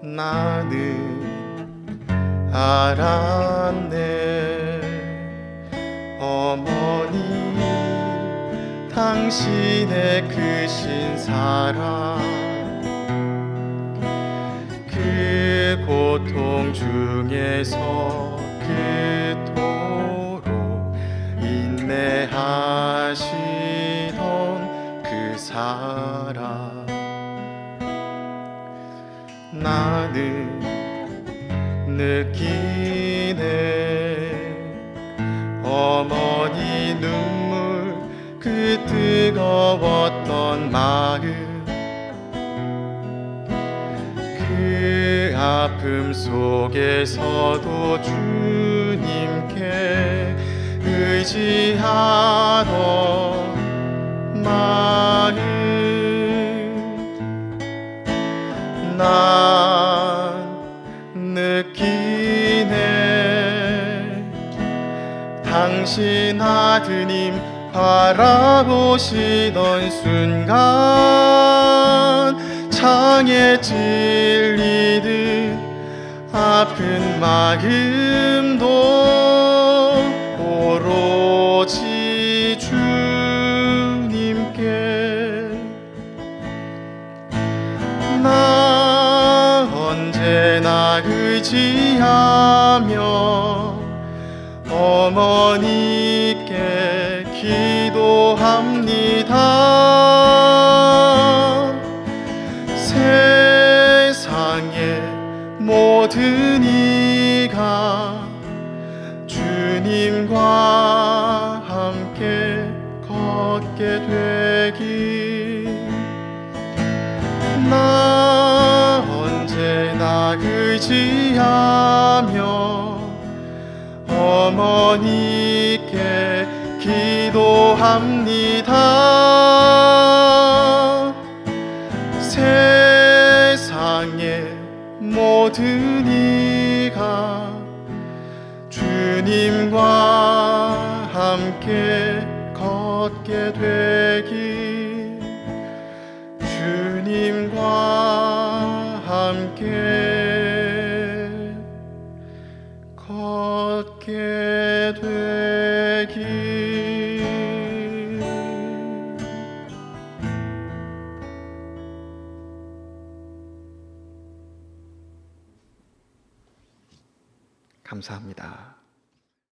나는 알았네. 어머니 당신의 그신 사랑. 그 고통 중에서 그토록 인내하시던 그 사랑. 나는 느끼네. 어머니 눈물 그 뜨거웠던 마음. 그 아픔 속에서도 주님께 의지하 난 느끼네. 당신 아드님 바라보시던 순간 창에 찔리듯 아픈 마음도 언제나 의지하며 어머니께 기도합니다. 세상의 모든 이가 주님과 함께 걷게 되길 나 의지하며 어머니께 기도합니다. 세상의 모든 이가 주님과 함께 걷게 되길 주님과 걷게 되길 감사합니다.